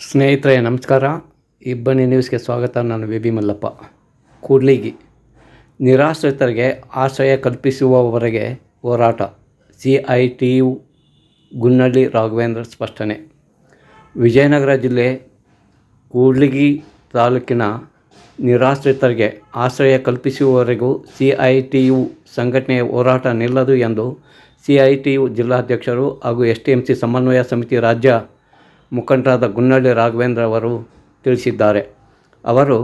ಸ್ನೇಹಿತರೆ, ನಮಸ್ಕಾರ. ಇಬ್ಬನಿ ನ್ಯೂಸ್ಗೆ ಸ್ವಾಗತ. ನಾನು ವಿ. ಬಿ ಮಲ್ಲಪ್ಪ. ಕೂಡ್ಲಿಗಿ. ನಿರಾಶ್ರಿತರಿಗೆ ಆಶ್ರಯ ಕಲ್ಪಿಸುವವರೆಗೆ ಹೋರಾಟ. C I T U Gunnalli Raghavendra ಸ್ಪಷ್ಟನೆ. ವಿಜಯನಗರ ಜಿಲ್ಲೆ ಕೂಡ್ಲಿಗಿ ತಾಲೂಕಿನ ನಿರಾಶ್ರಿತರಿಗೆ ಆಶ್ರಯ ಕಲ್ಪಿಸುವವರೆಗೂ ಸಿ ಐ ಟಿ ಯು ಸಂಘಟನೆಯ ಹೋರಾಟ ನಿಲ್ಲದು ಎಂದು ಸಿ ಐ ಟಿ ಯು ಜಿಲ್ಲಾಧ್ಯಕ್ಷರು ಹಾಗೂ ಎಸ್ ಟಿ ಎಂ ಸಿ ಸಮನ್ವಯ ಸಮಿತಿ ರಾಜ್ಯ ಮುಖಂಡರಾದ ಗುನ್ನಳ್ಳಿ ರಾಘವೇಂದ್ರ ಅವರು ತಿಳಿಸಿದ್ದಾರೆ. ಅವರು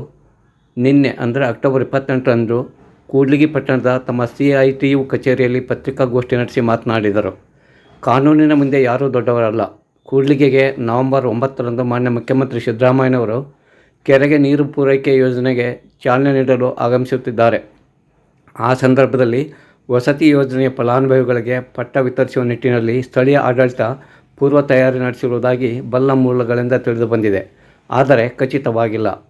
ನಿನ್ನೆ, ಅಂದರೆ ಅಕ್ಟೋಬರ್ ಇಪ್ಪತ್ತೆಂಟರಂದು ಕೂಡ್ಲಿಗಿ ಪಟ್ಟಣದ ತಮ್ಮ ಸಿ ಐ ಟಿ ಯು ಕಚೇರಿಯಲ್ಲಿ ಪತ್ರಿಕಾಗೋಷ್ಠಿ ನಡೆಸಿ ಮಾತನಾಡಿದರು. ಕಾನೂನಿನ ಮುಂದೆ ಯಾರೂ ದೊಡ್ಡವರಲ್ಲ. ಕೂಡ್ಲಿಗೆಗೆ ನವೆಂಬರ್ ಒಂಬತ್ತರಂದು ಮಾನ್ಯ ಮುಖ್ಯಮಂತ್ರಿ ಸಿದ್ದರಾಮಯ್ಯನವರು ಕೆರೆಗೆ ನೀರು ಪೂರೈಕೆ ಯೋಜನೆಗೆ ಚಾಲನೆ ನೀಡಲು ಆಗಮಿಸುತ್ತಿದ್ದಾರೆ. ಆ ಸಂದರ್ಭದಲ್ಲಿ ವಸತಿ ಯೋಜನೆಯ ಫಲಾನುಭವಿಗಳಿಗೆ ಪಟ್ಟ ವಿತರಿಸುವ ನಿಟ್ಟಿನಲ್ಲಿ ಸ್ಥಳೀಯ ಆಡಳಿತ ಪೂರ್ವ ತಯಾರಿ ನಡೆಸಿರುವುದಾಗಿ ಬಲ್ಲ ಮೂಲಗಳಿಂದ ತಿಳಿದು ಬಂದಿದೆ. ಆದರೆ ಖಚಿತವಾಗಿಲ್ಲ.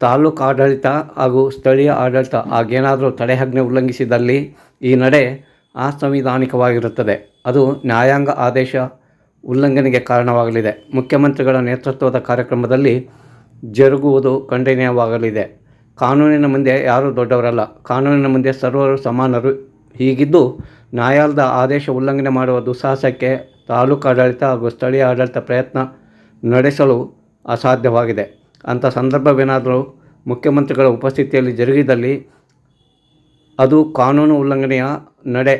ತಾಲೂಕು ಆಡಳಿತ ಹಾಗೂ ಸ್ಥಳೀಯ ಆಡಳಿತ ಹಾಗೇನಾದರೂ ತಡೆಯಾಜ್ಞೆ ಉಲ್ಲಂಘಿಸಿದಲ್ಲಿ ಈ ನಡೆ ಅಸಂವಿಧಾನಿಕವಾಗಿರುತ್ತದೆ. ಅದು ನ್ಯಾಯಾಂಗ ಆದೇಶ ಉಲ್ಲಂಘನೆಗೆ ಕಾರಣವಾಗಲಿದೆ. ಮುಖ್ಯಮಂತ್ರಿಗಳ ನೇತೃತ್ವದ ಕಾರ್ಯಕ್ರಮದಲ್ಲಿ ಜರುಗುವುದು ಖಂಡನೀಯವಾಗಲಿದೆ. ಕಾನೂನಿನ ಮುಂದೆ ಯಾರೂ ದೊಡ್ಡವರಲ್ಲ. ಕಾನೂನಿನ ಮುಂದೆ ಸರ್ವರು ಸಮಾನರು. ಹೀಗಿದ್ದು ನ್ಯಾಯಾಲಯದ ಆದೇಶ ಉಲ್ಲಂಘನೆ ಮಾಡುವ ದುಸ್ಸಾಹಸಕ್ಕೆ ತಾಲೂಕು ಆಡಳಿತ ಹಾಗೂ ಸ್ಥಳೀಯ ಆಡಳಿತ ಪ್ರಯತ್ನ ನಡೆಸಲು ಅಸಾಧ್ಯವಾಗಿದೆ. ಅಂಥ ಸಂದರ್ಭವೇನಾದರೂ ಮುಖ್ಯಮಂತ್ರಿಗಳ ಉಪಸ್ಥಿತಿಯಲ್ಲಿ ಜರುಗಿದಲ್ಲಿ ಅದು ಕಾನೂನು ಉಲ್ಲಂಘನೆಯ ನಡೆ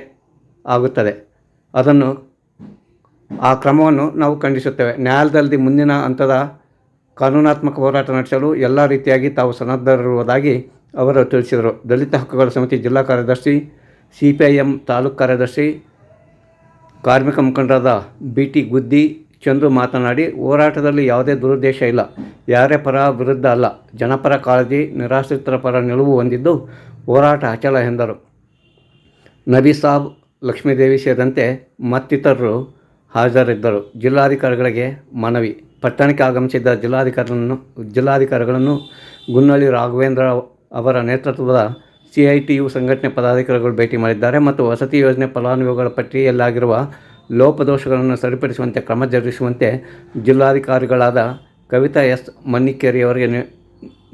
ಆಗುತ್ತದೆ. ಅದನ್ನು ಆ ಕ್ರಮವನ್ನು ನಾವು ಖಂಡಿಸುತ್ತೇವೆ. ನ್ಯಾಯಾಲಯದಲ್ಲಿ ಮುಂದಿನ ಹಂತದ ಕಾನೂನಾತ್ಮಕ ಹೋರಾಟ ನಡೆಸಲು ಎಲ್ಲ ರೀತಿಯಾಗಿ ತಾವು ಸನ್ನದ್ಧರಿರುವುದಾಗಿ ಅವರು ತಿಳಿಸಿದರು. ದಲಿತ ಹಕ್ಕುಗಳ ಸಮಿತಿ ಜಿಲ್ಲಾ ಕಾರ್ಯದರ್ಶಿ ಸಿ ಪಿ ಐ ಎಂ ತಾಲೂಕು ಕಾರ್ಯದರ್ಶಿ ಕಾರ್ಮಿಕ ಮುಖಂಡರಾದ ಬಿ ಟಿ ಗುದ್ದಿ ಚಂದ್ರು ಮಾತನಾಡಿ, ಹೋರಾಟದಲ್ಲಿ ಯಾವುದೇ ದುರುದ್ದೇಶ ಇಲ್ಲ. ಯಾರೇ ಪರ ವಿರುದ್ಧ ಅಲ್ಲ. ಜನಪರ ಕಾಳಜಿ, ನಿರಾಶ್ರಿತರ ಪರ ನಿಲುವು ಹೊಂದಿದ್ದು ಹೋರಾಟ ಅಚಲ ಎಂದರು. ನಬಿ ಸಾಬ್ ಲಕ್ಷ್ಮೀದೇವಿ ಸೇರಿದಂತೆ ಮತ್ತಿತರರು ಹಾಜರಿದ್ದರು. ಜಿಲ್ಲಾಧಿಕಾರಿಗಳಿಗೆ ಮನವಿ. ಪಟ್ಟಣಕ್ಕೆ ಆಗಮಿಸಿದ್ದ ಜಿಲ್ಲಾಧಿಕಾರಿಗಳನ್ನು ಜಿಲ್ಲಾಧಿಕಾರಿಗಳನ್ನು ಗುನ್ನಳ್ಳಿ ರಾಘವೇಂದ್ರ ಅವರ ನೇತೃತ್ವದ ಸಿ ಐ ಟಿ ಯು ಸಂಘಟನೆ ಪದಾಧಿಕಾರಿಗಳು ಭೇಟಿ ಮಾಡಿದ್ದಾರೆ ಮತ್ತು ವಸತಿ ಯೋಜನೆ ಫಲಾನುಭವಿಗಳ ಪಟ್ಟಿಯಲ್ಲಾಗಿರುವ ಲೋಪದೋಷಗಳನ್ನು ಸರಿಪಡಿಸುವಂತೆ, ಕ್ರಮ ಜರುಗಿಸುವಂತೆ ಜಿಲ್ಲಾಧಿಕಾರಿಗಳಾದ ಕವಿತಾ ಎಸ್ ಮನ್ನಿಕೇರಿಯವರಿಗೆ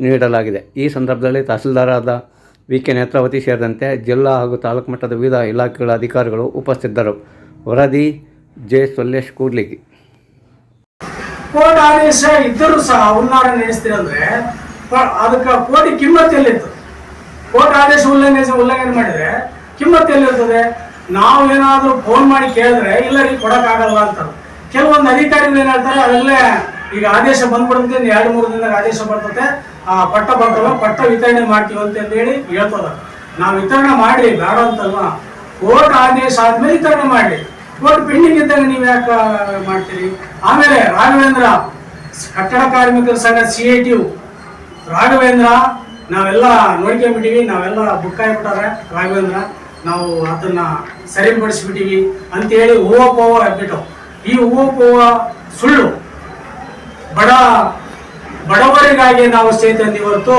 ನೀಡಲಾಗಿದೆ. ಈ ಸಂದರ್ಭದಲ್ಲಿ ತಹಸೀಲ್ದಾರಾದ ವಿ ಕೆ ನೇತ್ರಾವತಿ ಸೇರಿದಂತೆ ಜಿಲ್ಲಾ ಹಾಗೂ ತಾಲೂಕು ಮಟ್ಟದ ವಿವಿಧ ಇಲಾಖೆಗಳ ಅಧಿಕಾರಿಗಳು ಉಪಸ್ಥಿತರು ವರದಿ ಜೆ ಸೊಲ್ಲೇಶ್ ಕೂಡ್ಲಿಗಿ. ಕೋರ್ಟ್ ಆದೇಶ ಇದ್ದರೂ ಸಹ ಅದಕ್ಕೆ ಕೋರ್ಟ್ ಆದೇಶ ಉಲ್ಲಂಘನೆ ಉಲ್ಲಂಘನೆ ಮಾಡಿದ್ರೆ ಎಲ್ಲಿರ್ತದೆ? ನಾವು ಏನಾದ್ರೂ ಫೋನ್ ಮಾಡಿ ಕೇಳಿದ್ರೆ, ಇಲ್ಲ ರೀ, ಕೊಡೋಕ್ಕಾಗಲ್ಲ ಅಂತ ಕೆಲವೊಂದು ಅಧಿಕಾರಿಗಳು ಏನ್ ಹೇಳ್ತಾರೆ, ಅದರಲ್ಲೇ ಈಗ ಆದೇಶ ಬಂದ್ಬಿಡುತ್ತೆ ಎರಡು, ಮೂರು ದಿನದಾಗ ಆದೇಶ ಬರ್ತದೆ. ಆ ಪಟ್ಟ ಬರ್ತವೆ ಪಟ್ಟ ವಿತರಣೆ ಮಾಡ್ತೀವಿ ಅಂತ ಹೇಳಿ ಹೇಳ್ತದ. ನಾವು ವಿತರಣೆ ಮಾಡಿ ಬೇಡ ಅಂತಲ್ವಾ? ಕೋರ್ಟ್ ಆದೇಶ ಆದ್ಮೇಲೆ ವಿತರಣೆ ಮಾಡಿ ಕೋರ್ಟ್ ಪೆಂಡಿಂಗ್ ಇದ್ದಾಗ ನೀವು ಯಾಕೆ ಮಾಡ್ತೀರಿ? ಆಮೇಲೆ ರಾಘವೇಂದ್ರ, ಕಟ್ಟಡ ಕಾರ್ಮಿಕರ ಸಂಘ ಸಿ ಐ ಟಿ ರಾಘವೇಂದ್ರ, ನಾವೆಲ್ಲ ನೋಡ್ಕೊಂಡ್ಬಿಟ್ಟಿವಿ ನಾವೆಲ್ಲ ಬುಕ್ ಆಗಿಬಿಟ್ಟಾರೆ ರಾಘವೇಂದ್ರ. ನಾವು ಅದನ್ನ ಸರಿಪಡಿಸ್ಬಿಟ್ಟೀವಿ ಅಂತೇಳಿ ಹೂವ ಪೋವ ಬಿಟ್ಟು ಈ ಹೂವ ಸುಳ್ಳು. ಬಡ, ಬಡವರಿಗಾಗಿ ನಾವು ಸ್ಟೇ ತಂದಿ ಹೊರತು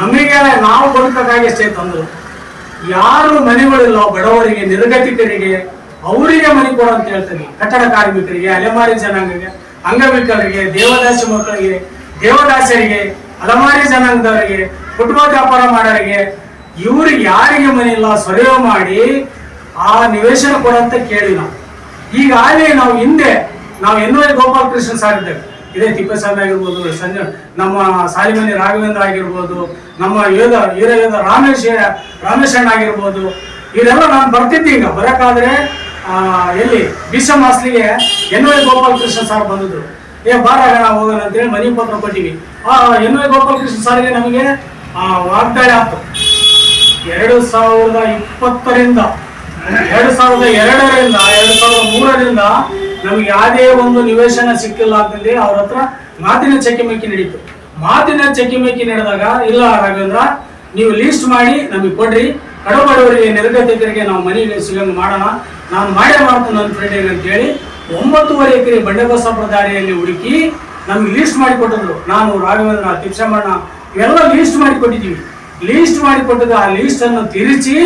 ನಮಗೆ ನಾವು ಬದುಕಕ್ಕಾಗಿ ಸ್ಟೇ ತಂದರು. ಯಾರು ಮನೆಗಳಿಲ್ಲ ಬಡವರಿಗೆ, ನಿರ್ಗತಿಕರಿಗೆ, ಅವರಿಗೆ ಮನೆ ಕೊಡು ಅಂತ ಹೇಳ್ತೀನಿ ಕಟ್ಟಡ ಕಾರ್ಮಿಕರಿಗೆ, ಅಲೆಮಾರಿ ಜನಾಂಗಕ್ಕೆ, ಅಂಗವಿಕಲರಿಗೆ, ದೇವದಾಸಿ ಮಕ್ಕಳಿಗೆ ದೇವದಾಸರಿಗೆ ಅಲೆಮಾರಿ ಜನಾಂಗದವರಿಗೆ, ಕುಟುಂಬ ವ್ಯಾಪಾರ ಮಾಡೋರಿಗೆ ಇವ್ರಿಗೆ ಯಾರಿಗೆ ಮನೆ ಇಲ್ಲ ಸೊರೆಯ ಮಾಡಿ ಆ ನಿವೇಶನ ಕೊಡಂತ ಕೇಳಿಲ್ಲ ಈಗಾಗಲೇ ನಾವು ಹಿಂದೆ, ನಾವು N Y Gopal Krishna sir ಇದ್ದೇವೆ. ಇದೇ ತಿಪ್ಪೇಸ್ವಾಮಿ ಆಗಿರ್ಬೋದು, ಸಂಜ ನಮ್ಮ ಸಾಲಿಮನಿ ರಾಘವೇಂದ್ರ ಆಗಿರ್ಬೋದು, ನಮ್ಮ ಯೋಧ, ವೀರ ಯೋಧ ರಾಮೇಶ್ ರಾಮೇಶಣ್ಣ ಆಗಿರ್ಬೋದು, ಇವರೆಲ್ಲ ನಾನು ಬರ್ತಿದ್ದೆ ಈಗ. ಬರೋಕ್ಕಾದ್ರೆ ಎಲ್ಲಿ? ಬಿಸಮ್ ಹಾಸ್ಲಿಗೆ N Y Gopal Krishna sir ಬಂದಿದ್ರು ಏ ಬಾರಾಗ ನಾವು ಹೋಗೋಣ ಅಂತೇಳಿ ಮನೆ ಪತ್ರ ಕೊಟ್ಟಿವಿ. ಆ, ಎನ್ ವೈ ಗೋಪಾಲ್ ಕೃಷ್ಣ ಸರ್ಗೆ ನಮಗೆ ವಾಗ್ದಾಳಿ ಆಯ್ತು. ಎರಡು ಸಾವಿರದ ಇಪ್ಪತ್ತರಿಂದ, ಎರಡು ಸಾವಿರದ ಎರಡರಿಂದ, ಎರಡು ಸಾವಿರದ ಮೂರರಿಂದ ನಮ್ಗೆ ಯಾವುದೇ ಒಂದು ನಿವೇಶನ ಸಿಕ್ಕಿಲ್ಲ ಅಂತಂದ್ರೆ ಅವ್ರ ಹತ್ರ ಮಾತಿನ ಚಕಿಮಕಿ ನಡೀತು. ಮಾತಿನ ಚಕಿಮಕಿ ನಡೆದಾಗ, ಇಲ್ಲ ರಾಘವೇಂದ್ರ, ನೀವು ಲೀಸ್ಟ್ ಮಾಡಿ ನಮಗೆ ಕೊಡ್ರಿ. ಕಡಬಡವರಿಗೆ ನಿರ್ಗತಿಕರಿಗೆ ನಾವು ಮನೆಗೆ ಸಿಗಂಗ್ ಮಾಡೋಣ. ನಾನು ಮಾಡೇ ಮಾಡ್ತೀನಿ ನನ್ನ ಫ್ರೆಂಡ್ ಅಂತ ಹೇಳಿ ಒಂಬತ್ತುವರೆ ಎಕರೆ ಬಂಡೆಬಸಪ್ಪ ದಾರಿಯಲ್ಲಿ ಹುಡುಕಿ ನಮ್ಗೆ ಲೀಸ್ಟ್ ಮಾಡಿ ಕೊಟ್ಟಿದ್ರು. ನಾನು ರಾಘವೇಂದ್ರ ತಿಕ್ಷಮಣ್ಣ ಎಲ್ಲ ಲೀಸ್ಟ್ ಮಾಡಿ ಕೊಟ್ಟಿದ್ದೀವಿ. ಲೀಸ್ಟ್ ಮಾಡಿ ಕೊಟ್ಟಿದ್ದ ಆ ಲೀಸ್ಟ್ ಅನ್ನು ತಿರುಚಿ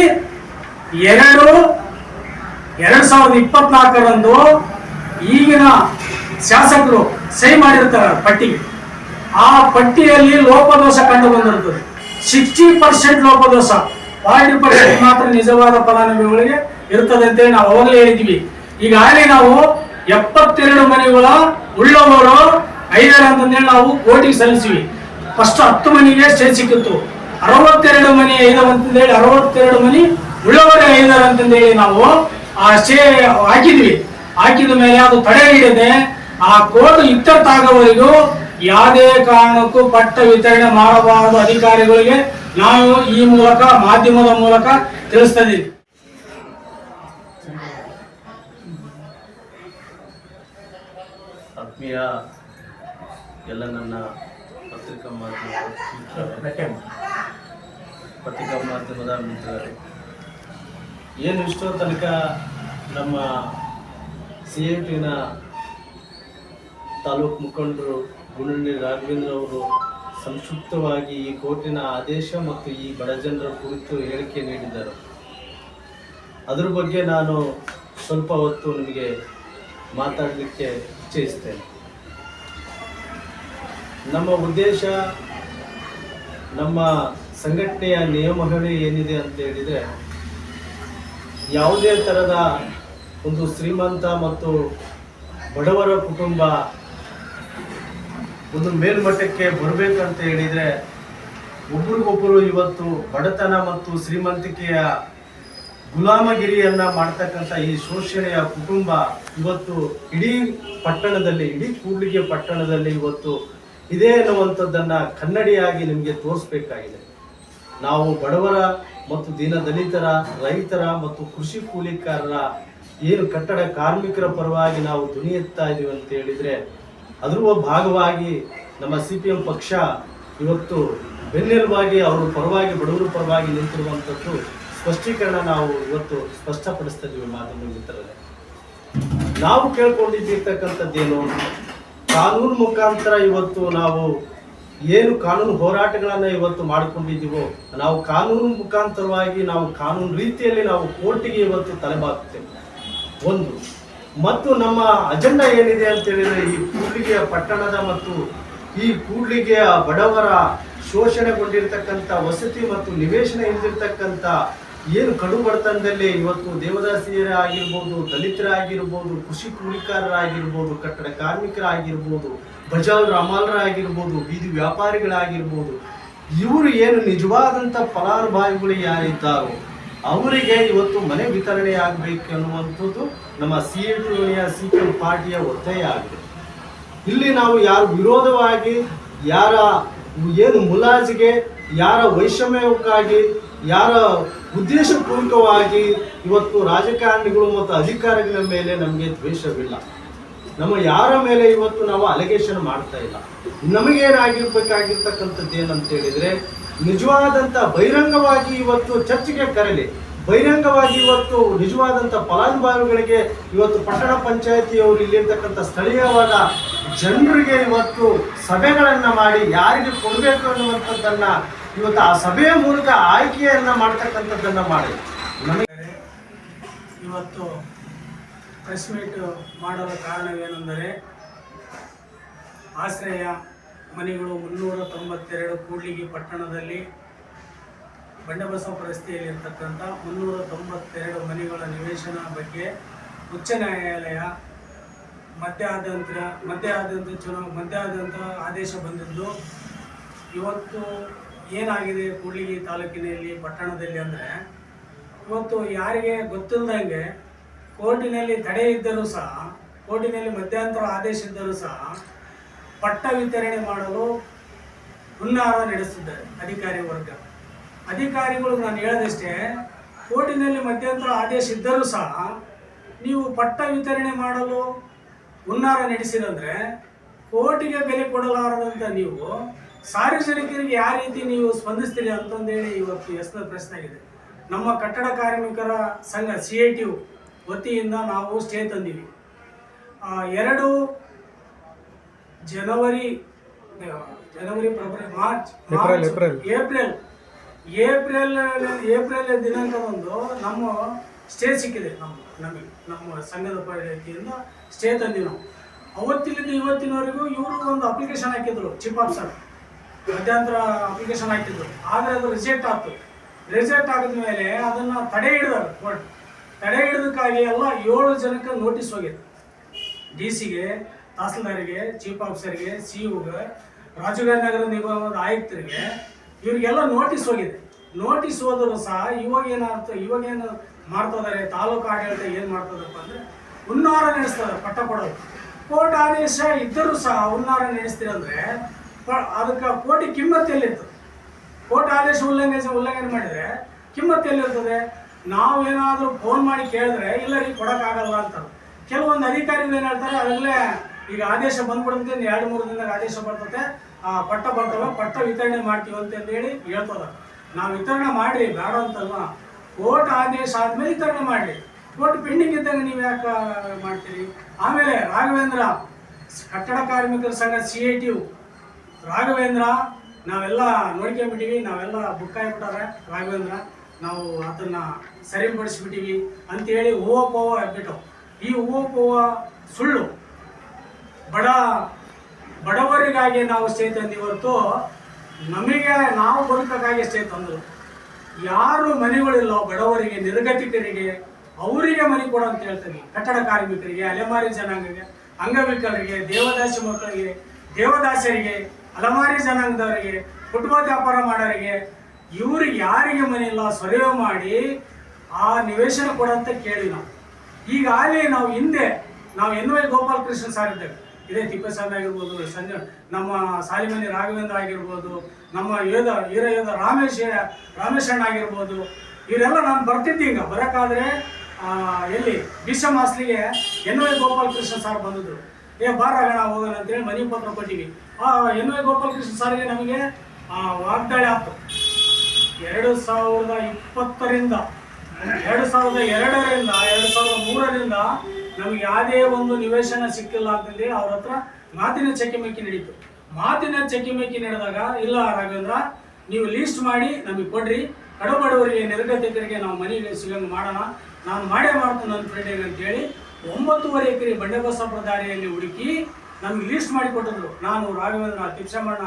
ಎರಡು, ಎರಡ್ ಸಾವಿರದ ಇಪ್ಪತ್ನಾಲ್ಕರಂದು ಈಗಿನ ಶಾಸಕರು ಸಹಿ ಮಾಡಿರ್ತಾರೆ ಪಟ್ಟಿಗೆ ಆ ಪಟ್ಟಿಯಲ್ಲಿ ಲೋಪದೋಷ ಕಂಡು ಬಂದಿರುತ್ತದೆ ಸಿಕ್ಸ್ಟಿ ಪರ್ಸೆಂಟ್ ಲೋಪದೋಷ. ಫಾರ್ಟಿ ಪರ್ಸೆಂಟ್ ಮಾತ್ರ ನಿಜವಾದ ಫಲಾನುಭವಿಗಳಿಗೆ ಇರ್ತದೆ ಅಂತೇಳಿ ನಾವು ಅವಾಗಲೇ ಹೇಳಿದ್ವಿ ಈಗಾಗಲೇ ನಾವು ಎಪ್ಪತ್ತೆರಡು ಮನೆಗಳ ಉಳ್ಳವರು ಐದರ ಅಂತಂದೇಳಿ ನಾವು ಕೋರ್ಟಿಗೆ ಸಲ್ಲಿಸಿವಿ. ಫಸ್ಟ್ ಹತ್ತು ಮನೆಗೆ ಸ್ಟೇ ಸಿಕ್ಕಿತ್ತು. ಅರವತ್ತೆರಡು ಮನೆ ಐದವ ಅಂತಂದೇಳಿ ಅರವತ್ತೆರಡು ಮನೆ ಉಳ್ಳವರ ಐದರು ಅಂತಂದೇಳಿ ನಾವು ಆ ಸೇ ಹಾಕಿದ್ವಿ. ಹಾಕಿದ ಮೇಲೆ ಅದು ತಡೆ ಹಿಡಿದೆ. ಆ ಕೋರ್ಟ್ ಇತ್ಯರ್ಥ ಆಗೋವರೆಗೂ ಯಾವುದೇ ಕಾರಣಕ್ಕೂ ಪಟ್ಟ ವಿತರಣೆ ಮಾಡಬಾರದು ಅಧಿಕಾರಿಗಳಿಗೆ ನಾವು ಈ ಮೂಲಕ, ಮಾಧ್ಯಮದ ಮೂಲಕ ತಿಳಿಸ್ತಾ ಇದ್ದೀವಿ. ಆತ್ಮೀಯ ಎಲ್ಲ ನನ್ನ ಪತ್ರಿಕಾ ಮಾಧ್ಯಮದ ಪತ್ರಿಕಾ ಮಾಧ್ಯಮದ ಮಿತ್ರರೇ, ಏನು ಇಷ್ಟೋ ತನಕ ನಮ್ಮ ಸಿ ಐ ಟಿನ ತಾಲೂಕು ಮುಖಂಡರು ಗುಣಿ ರಾಘವೇಂದ್ರ ಅವರು ಸಂಕ್ಷಿಪ್ತವಾಗಿ ಈ ಕೋರ್ಟಿನ ಆದೇಶ ಮತ್ತು ಈ ಬಡ ಜನರ ಕುರಿತು ಹೇಳಿಕೆ ನೀಡಿದರು. ಅದರ ಬಗ್ಗೆ ನಾನು ಸ್ವಲ್ಪ ಹೊತ್ತು ನಿಮಗೆ ಮಾತಾಡಲಿಕ್ಕೆ ಇಚ್ಛಿಸ್ತೇನೆ. ನಮ್ಮ ಉದ್ದೇಶ, ನಮ್ಮ ಸಂಘಟನೆಯ ನಿಯಮಗಳು ಏನಿದೆ ಅಂತ ಹೇಳಿದರೆ, ಯಾವುದೇ ಥರದ ಒಂದು ಶ್ರೀಮಂತ ಮತ್ತು ಬಡವರ ಕುಟುಂಬ ಒಂದು ಮೇಲ್ಮಟ್ಟಕ್ಕೆ ಬರಬೇಕಂತ ಹೇಳಿದರೆ ಒಬ್ರಿಗೊಬ್ಬರು ಇವತ್ತು ಬಡತನ ಮತ್ತು ಶ್ರೀಮಂತಿಕೆಯ ಗುಲಾಮಗಿರಿಯನ್ನ ಮಾಡ್ತಕ್ಕಂಥ ಈ ಶೋಷಣೆಯ ಕುಟುಂಬ ಇವತ್ತು ಇಡೀ ಪಟ್ಟಣದಲ್ಲಿ, ಇಡೀ ಕೂಡ್ಲಿಗೆ ಪಟ್ಟಣದಲ್ಲಿ ಇವತ್ತು ಇದೆ ಅನ್ನುವಂಥದ್ದನ್ನ ಕನ್ನಡಿಯಾಗಿ ನಿಮಗೆ ತೋರಿಸ್ಬೇಕಾಗಿದೆ. ನಾವು ಬಡವರ ಮತ್ತು ದೀನ ದಲಿತರ, ರೈತರ ಮತ್ತು ಕೃಷಿ ಕೂಲಿಕಾರರ ಏನು ಕಟ್ಟಡ ಕಾರ್ಮಿಕರ ಪರವಾಗಿ ನಾವು ಧ್ವನಿ ಇದ್ದೀವಿ ಅಂತ ಹೇಳಿದ್ರೆ ಅದರ ಭಾಗವಾಗಿ ನಮ್ಮ ಸಿ ಪಿ ಎಂ ಪಕ್ಷ ಇವತ್ತು ಬೆನ್ನೆಲುಬಾಗಿ ಅವರು ಪರವಾಗಿ, ಬಡವರ ಪರವಾಗಿ ನಿಂತಿರುವಂಥದ್ದು ಸ್ಪಷ್ಟೀಕರಣ ನಾವು ಇವತ್ತು ಸ್ಪಷ್ಟಪಡಿಸ್ತಾ ಇದೀವಿ ಮಾಧ್ಯಮ ಮಿತ್ರರೇ. ನಾವು ಕೇಳ್ಕೊಂಡಿದ್ದಿರ್ತಕ್ಕಂಥದ್ದೇನು ಕಾನೂನು ಮುಖಾಂತರ ಇವತ್ತು ನಾವು ಏನು ಕಾನೂನು ಹೋರಾಟಗಳನ್ನು ಇವತ್ತು ಮಾಡಿಕೊಂಡಿದ್ದೀವೋ, ನಾವು ಕಾನೂನು ಮುಖಾಂತರವಾಗಿ ನಾವು ಕಾನೂನು ರೀತಿಯಲ್ಲಿ ನಾವು ಕೋರ್ಟಿಗೆ ಇವತ್ತು ತಲೆಬಾಕುತ್ತೇವೆ ಒಂದು, ಮತ್ತು ನಮ್ಮ ಅಜೆಂಡಾ ಏನಿದೆ ಅಂತ ಹೇಳಿದ್ರೆ ಈ ಕೂಡ್ಲಿಗೆಯ ಪಟ್ಟಣದ ಮತ್ತು ಈ ಕೂಡ್ಲಿಗೆಯ ಬಡವರ ಶೋಷಣೆಗೊಂಡಿರ್ತಕ್ಕಂಥ ವಸತಿ ಮತ್ತು ನಿವೇಶನ ಇಲ್ದಿರ್ತಕ್ಕಂಥ ಏನು ಕಡು ಬಡತನದಲ್ಲಿ ಇವತ್ತು ದೇವದಾಸಿಯರೇ ಆಗಿರ್ಬೋದು, ದಲಿತರಾಗಿರ್ಬೋದು, ಕೃಷಿ ಕೂಲಿಕಾರರಾಗಿರ್ಬೋದು, ಕಟ್ಟಡ ಕಾರ್ಮಿಕರಾಗಿರ್ಬೋದು ಬಜಾಲ್ ರಮಾಲರಾಗಿರ್ಬೋದು ಬೀದಿ ವ್ಯಾಪಾರಿಗಳಾಗಿರ್ಬೋದು, ಇವರು ಏನು ನಿಜವಾದಂಥ ಫಲಾನುಭವಿಗಳು ಯಾರಿದ್ದಾರೋ ಅವರಿಗೆ ಇವತ್ತು ಮನೆ ವಿತರಣೆ ಆಗಬೇಕು ಅನ್ನುವಂಥದ್ದು ನಮ್ಮ C A C P M ಪಾರ್ಟಿಯ ಒತ್ತಾಯ ಆಗಿದೆ. ಇಲ್ಲಿ ನಾವು ಯಾರು ವಿರೋಧವಾಗಿ, ಯಾರ ಏನು ಮುಲಾಜಿಗೆ, ಯಾರ ವೈಷಮ್ಯಕ್ಕಾಗಿ ಯಾರ ಉದ್ದೇಶಪೂರ್ವಕವಾಗಿ ಇವತ್ತು ರಾಜಕಾರಣಿಗಳು ಮತ್ತು ಅಧಿಕಾರಿಗಳ ಮೇಲೆ ನಮಗೆ ದ್ವೇಷವಿಲ್ಲ. ನಮ್ಮ ಯಾರ ಮೇಲೆ ಇವತ್ತು ನಾವು ಅಲಿಗೇಷನ್ ಮಾಡ್ತಾ ಇಲ್ಲ. ನಮಗೇನಾಗಿರ್ಬೇಕಾಗಿರ್ತಕ್ಕಂಥದ್ದು ಏನಂತ ಹೇಳಿದ್ರೆ, ನಿಜವಾದಂಥ ಬಹಿರಂಗವಾಗಿ ಇವತ್ತು ಚರ್ಚೆಗೆ ಕರಲಿ. ಬಹಿರಂಗವಾಗಿ ಇವತ್ತು ನಿಜವಾದಂಥ ಫಲಾನುಭವಿಗಳಿಗೆ ಇವತ್ತು ಪಟ್ಟಣ ಪಂಚಾಯತಿಯವರು ಇಲ್ಲಿರ್ತಕ್ಕಂಥ ಸ್ಥಳೀಯವಾದ ಜನರಿಗೆ ಇವತ್ತು ಸಭೆಗಳನ್ನು ಮಾಡಿ ಯಾರಿಗೆ ಕೊಡಬೇಕು ಅನ್ನುವಂಥದ್ದನ್ನ ಇವತ್ತು ಆ ಸಭೆಯ ಮೂಲಕ ಆಯ್ಕೆಯನ್ನ ಮಾಡ್ತಕ್ಕಂಥದ್ದನ್ನು ಮಾಡಿ. ನಮಗೆ ಇವತ್ತು ಪ್ರೆಸ್ ಮೀಟ್ ಮಾಡಲು ಕಾರಣವೇನೆಂದರೆ ಆಶ್ರಯ ಮನೆಗಳು ಮುನ್ನೂರ ತೊಂಬತ್ತೆರಡು ಕೂಡ್ಲಿಗಿ ಪಟ್ಟಣದಲ್ಲಿ ಬಂಡಬಸವ ರಸ್ತೆಯಲ್ಲಿರ್ತಕ್ಕಂಥ ಮುನ್ನೂರ ತೊಂಬತ್ತೆರಡು ಮನೆಗಳ ನಿವೇಶನ ಬಗ್ಗೆ ಉಚ್ಚ ನ್ಯಾಯಾಲಯ ಮಧ್ಯಾಹ್ನಾಂತರ ಮಧ್ಯಾದ್ಯಂತ ಚುನಾವ ಮಧ್ಯಾದ್ಯಂತ ಆದೇಶ ಬಂದಿದ್ದು, ಇವತ್ತು ಏನಾಗಿದೆ ಕೂಡ್ಲಿಗಿ ತಾಲೂಕಿನಲ್ಲಿ, ಪಟ್ಟಣದಲ್ಲಿ ಅಂದರೆ, ಇವತ್ತು ಯಾರಿಗೆ ಗೊತ್ತಿಲ್ಲದಂಗೆ ಕೋರ್ಟಿನಲ್ಲಿ ತಡೆ ಇದ್ದರೂ ಸಹ, ಕೋರ್ಟಿನಲ್ಲಿ ಮಧ್ಯಂತರ ಆದೇಶ ಇದ್ದರೂ ಸಹ ಪಟ್ಟ ವಿತರಣೆ ಮಾಡಲು ಹುನ್ನಾರ ನಡೆಸುತ್ತಿದ್ದಾರೆ ಅಧಿಕಾರಿ ವರ್ಗ. ಅಧಿಕಾರಿಗಳು ನಾನು ಹೇಳದಷ್ಟೇ, ಕೋರ್ಟಿನಲ್ಲಿ ಮಧ್ಯಂತರ ಆದೇಶ ಇದ್ದರೂ ಸಹ ನೀವು ಪಟ್ಟ ವಿತರಣೆ ಮಾಡಲು ಹುನ್ನಾರ ನಡೆಸಿರಂದ್ರೆ, ಕೋರ್ಟಿಗೆ ಬೆಲೆ ಕೊಡಲಾರದಂತ ನೀವು ಸಾರ್ವಜನಿಕರಿಗೆ ಯಾವ ರೀತಿ ನೀವು ಸ್ಪಂದಿಸ್ತೀರಿ ಅಂತಂದೇಳಿ ಇವತ್ತು ಎಸ್ನ ಪ್ರಶ್ನೆ ಆಗಿದೆ ನಮ್ಮ ಕಟ್ಟಡ ಕಾರ್ಮಿಕರ ಸಂಘ ಸಿ ಐ ಟಿ ವತಿಯಿಂದ ನಾವು ಸ್ಟೇ ತಂದೀವಿ. ಆ, ಎರಡು ಜನವರಿ ಜನವರಿ February March April April. April. April ದಿನಾಂಕದಂದು ನಮ್ಮ ಸ್ಟೇ ಸಿಕ್ಕಿದೆ ನಮ್ಮ ನಮಗೆ ನಮ್ಮ ಸಂಘದ ವತಿಯಿಂದ ಸ್ಟೇ ತಂದಿವಿ ನಾವು. ಅವತ್ತಿನಿಂದ ಇವತ್ತಿನವರೆಗೂ ಇವರು ಒಂದು ಅಪ್ಲಿಕೇಶನ್ ಹಾಕಿದ್ರು ಚೀಫ್ ಆಫೀಸರ್ ಮಧ್ಯಂತರ ಅಪ್ಲಿಕೇಶನ್ ಹಾಕಿದ್ರು. ಆದರೆ ಅದು ರಿಜೆಕ್ಟ್ ಆಯ್ತು. ರಿಜೆಕ್ಟ್ ಆಗಿದ ಮೇಲೆ ಅದನ್ನು ತಡೆ ಹಿಡಿದರು ಕೋರ್ಟ್ ತಡೆ ಹಿಡಿದಕ್ಕಾಗಿ ಎಲ್ಲ ಏಳು ಜನಕ್ಕೆ ನೋಟಿಸ್ ಹೋಗಿದೆ. ಡಿ ಸಿಗೆ ತಹಸೀಲ್ದಾರಿಗೆ ಚೀಫ್ ಆಫೀಸರ್ಗೆ ಸಿ ಯುಗೆ ರಾಜೀವ್ ನಗರ ನಿಗಮದ ಆಯುಕ್ತರಿಗೆ ಇವರಿಗೆಲ್ಲ ನೋಟಿಸ್ ಹೋಗಿದೆ. ನೋಟಿಸ್ ಹೋದರೂ ಸಹ ಇವಾಗ ಏನಾಗ್ತದೆ ಇವಾಗ ಏನು ಮಾಡ್ತಾ ತಾಲೂಕು ಆಡಳಿತ ಏನು ಮಾಡ್ತದಪ್ಪ ಅಂದರೆ ಹುನ್ನಾರ ನಡೆಸ್ತಾರೆ ಪಟ್ಟ ಕೊಡೋದು. ಕೋರ್ಟ್ ಆದೇಶ ಇದ್ದರೂ ಸಹ ಹುನ್ನಾರ ನಡೆಸ್ತೀರಂದ್ರೆ ಅದಕ್ಕೆ ಕೋಟಿ ಕಿಮ್ಮತ್ತು ಎಲ್ಲಿತ್ತು ಕೋರ್ಟ್ ಆದೇಶ ಉಲ್ಲಂಘನೆ ಉಲ್ಲಂಘನೆ ಮಾಡಿದ್ರೆ ಕಿಮ್ಮತ್ತು ಎಲ್ಲಿರ್ತದೆ? ನಾವೇನಾದರೂ ಫೋನ್ ಮಾಡಿ ಕೇಳಿದ್ರೆ ಇಲ್ಲ ರೀ ಕೊಡೋಕ್ಕಾಗಲ್ಲ ಅಂತಾರೆ. ಕೆಲವೊಂದು ಅಧಿಕಾರಿಗಳು ಏನು ಹೇಳ್ತಾರೆ ಅದರಲ್ಲೇ ಈಗ ಆದೇಶ ಬಂದ್ಬಿಡುತ್ತೆ ಎರಡು ಮೂರು ದಿನದಾಗ ಆದೇಶ ಬರ್ತದೆ. ಆ, ಪಟ್ಟ ಬರ್ತವೆ ಪಟ್ಟ ವಿತರಣೆ ಮಾಡ್ತೀವಿ ಅಂತ ಹೇಳಿ ಹೇಳ್ತದ ನಾವು ವಿತರಣೆ ಮಾಡಿ ಬೇಡ ಅಂತಲ್ಲ ಕೋರ್ಟ್ ಆದೇಶ ಆದ್ಮೇಲೆ ವಿತರಣೆ ಮಾಡಿ ಕೋರ್ಟ್ ಪೆಂಡಿಂಗ್ ಇದ್ದಂಗೆ ನೀವು ಯಾಕೆ ಮಾಡ್ತೀರಿ? ಆಮೇಲೆ ರಾಘವೇಂದ್ರ ಕಟ್ಟಡ ಕಾರ್ಮಿಕರ ಸಂಘ ಸಿ ಐ ಟಿ ರಾಘವೇಂದ್ರ, ನಾವೆಲ್ಲ ನೋಡ್ಕೊಂಡ್ಬಿಟ್ಟಿವಿ, ನಾವೆಲ್ಲ ಬುಕ್ ಆಗಿಬಿಟ್ಟಾರೆ ರಾಘವೇಂದ್ರ, ನಾವು ಅದನ್ನ ಸರಿಪಡಿಸ್ಬಿಟ್ಟಿವಿ ಅಂತೇಳಿ ಹೂವ ಪೋವ ಬಿಟ್ಟು ಈ ಹೂವ ಪೋವ ಸುಳ್ಳು. ಬಡ, ಬಡವರಿಗಾಗಿ ನಾವು ಸ್ಟೇ ತಂದಿ ಹೊರತು ನಮಗೆ ನಾವು ಬದುಕಕ್ಕಾಗಿ ಸ್ಟೇ ತಂದರು. ಯಾರು ಮನೆಗಳಿಲ್ಲ ಬಡವರಿಗೆ, ನಿರ್ಗತಿಕರಿಗೆ, ಅವರಿಗೆ ಮನೆ ಕೊಡು ಅಂತ ಹೇಳ್ತೀನಿ ಕಟ್ಟಡ ಕಾರ್ಮಿಕರಿಗೆ, ಅಲೆಮಾರಿ ಜನಾಂಗಕ್ಕೆ, ಅಂಗವಿಕಲರಿಗೆ, ದೇವದಾಸಿ ಮಕ್ಕಳಿಗೆ, ದೇವದಾಸರಿಗೆ ಅಲಮಾರಿ ಜನಾಂಗದವರಿಗೆ ಫುಟ್ಬಾಲ್ ವ್ಯಾಪಾರ ಮಾಡೋರಿಗೆ, ಇವರು ಯಾರಿಗೆ ಮನೆ ಇಲ್ಲ, ಸರ್ವೆ ಮಾಡಿ ಆ ನಿವೇಶನ ಕೊಡಂತ ಕೇಳಿಲ್ಲ. ಈಗಾಗಲೇ ನಾವು ಹಿಂದೆ, ನಾವು ಎನ್ ವೈ ಗೋಪಾಲ್ ಸರ್ ಇದ್ದೇವೆ. ಇದೇ ತಿಪ್ಪೇಸ್ವಾಮಿ ಆಗಿರ್ಬೋದು, ಸಂಜ, ನಮ್ಮ ಸಾಲಿಮನಿ ರಾಘವೇಂದ್ರ ಆಗಿರ್ಬೋದು, ನಮ್ಮ ಯೋಧ ವೀರ ಯೋಧ ರಾಮೇಶ್ ಅಣ್ಣ ಆಗಿರ್ಬೋದು, ಇವರೆಲ್ಲ ನಾನು ಬರ್ತಿದ್ದೆ ಈಗ. ಬರೋಕ್ಕಾದ್ರೆ ಎಲ್ಲಿ ಬಿಷ ಮಾಸ್ಲಿಗೆ N Y Gopal Krishna sir ಬಂದಿದ್ರು. ಏ ಬಾರ ಗಣ ಹೋಗೋಣ ಅಂತೇಳಿ ಮನೆ ಪತ್ರ ಕೊಟ್ಟಿವಿ. ಆ, ಎನ್ ವೈ ಗೋಪಾಲ್ ಕೃಷ್ಣ ಸರ್ಗೆ ನಮಗೆ ವಾಗ್ದಾಳಿ ಆಯ್ತು. ಎರಡು ಸಾವಿರದ ಇಪ್ಪತ್ತರಿಂದ, ಎರಡು ಸಾವಿರದ ಎರಡರಿಂದ, ಎರಡು ಸಾವಿರದ ಮೂರರಿಂದ ನಮಗೆ ಯಾವುದೇ ಒಂದು ನಿವೇಶನ ಸಿಕ್ಕಿಲ್ಲ ಅಂತಂದೇಳಿ ಅವ್ರ ಹತ್ರ ಮಾತಿನ ಚಕಿಮಕಿ ನಡೀತು. ಮಾತಿನ ಚಕ್ಕಿಮಕ್ಕಿ ನಡೆದಾಗ, ಇಲ್ಲ ರಾಘವೇಂದ್ರ, ನೀವು ಲೀಸ್ಟ್ ಮಾಡಿ ನಮಗೆ ಕೊಡ್ರಿ. ಕಡಬಡವರಿಗೆ ನಿರ್ಗತಿಕರಿಗೆ ನಾವು ಮನೆಗೆ ಸಿಗಂಗೆ ಮಾಡೋಣ. ನಾನು ಮಾಡೇ ಮಾಡ್ತೀನಿ ನನ್ನ ಫ್ರೆಂಡಿಗೆ ಅಂತೇಳಿ ಒಂಬತ್ತುವರೆ ಎಕರೆ ಬಂಡೆಬಸಪ್ಪ ದಾರಿಯಲ್ಲಿ ಹುಡುಕಿ ನಮ್ಗೆ ಲೀಸ್ಟ್ ಮಾಡಿ ಕೊಟ್ಟಿದ್ರು. ನಾನು ರಾಘವೇಂದ್ರ, ತಿಪ್ಸಮ್ಮಣ್ಣ,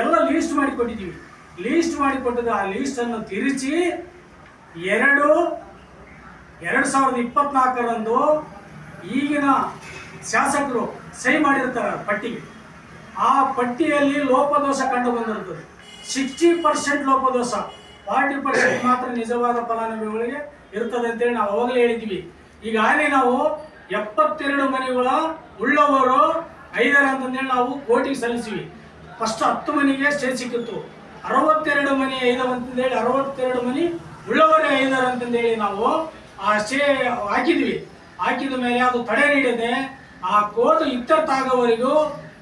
ಎಲ್ಲ ಲೀಸ್ಟ್ ಮಾಡಿ ಕೊಟ್ಟಿದ್ದೀವಿ. ಲೀಸ್ಟ್ ಮಾಡಿ ಕೊಟ್ಟಿದ್ದು ಆ ಲೀಸ್ಟನ್ನು ತಿರುಚಿ ಎರಡು ಎರಡು ಸಾವಿರದ ಇಪ್ಪತ್ನಾಲ್ಕರಂದು ಈಗಿನ ಶಾಸಕರು ಸಹಿ ಮಾಡಿರ್ತಾರೆ ಪಟ್ಟಿಗೆ. ಆ ಪಟ್ಟಿಯಲ್ಲಿ ಲೋಪದೋಷ ಕಂಡು ಬಂದಿರುತ್ತದೆ ಸಿಕ್ಸ್ಟಿ ಪರ್ಸೆಂಟ್ ಲೋಪದೋಷ ಫಾರ್ಟಿ ಪರ್ಸೆಂಟ್ ಮಾತ್ರ ನಿಜವಾದ ಫಲಾನುಭವಿಗಳಿಗೆ ಇರ್ತದೆ ಅಂತೇಳಿ ನಾವು ಅವಾಗಲೇ ಹೇಳಿದ್ದೀವಿ. ಈಗಾಗಲೇ ನಾವು ಎಪ್ಪತ್ತೆರಡು ಮನೆಗಳ ಉಳ್ಳವರು ಐದರ ಅಂತಂದೇಳಿ ನಾವು ಕೋರ್ಟಿಗೆ ಸಲ್ಲಿಸಿವಿ. ಫಸ್ಟ್ ಹತ್ತು ಮನೆಗೆ ಸ್ಟೇ ಸಿಕ್ಕಿತ್ತು. ಅರವತ್ತೆರಡು ಮನೆ ಐದವ ಅಂತಂದೇಳಿ, ಅರವತ್ತೆರಡು ಮನೆ ಉಳ್ಳವರೇ ಐದರ ಅಂತಂದೇಳಿ ನಾವು ಆ ಸ್ಟೇ ಹಾಕಿದ್ವಿ. ಹಾಕಿದ ಮೇಲೆ ಅದು ತಡೆ ನೀಡದೆ. ಆ ಕೋರ್ಟ್ ಇತ್ಯರ್ಥಾಗೋವರೆಗೂ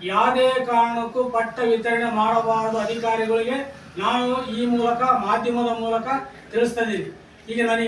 ಯಾವುದೇ ಕಾರಣಕ್ಕೂ ಪಟ್ಟ ವಿತರಣೆ ಮಾಡಬಾರದು ಅಧಿಕಾರಿಗಳಿಗೆ ನಾನು ಈ ಮೂಲಕ, ಮಾಧ್ಯಮದ ಮೂಲಕ ತಿಳಿಸ್ತಾ ಇದ್ದೀವಿ. ಈಗ ನನಗೆ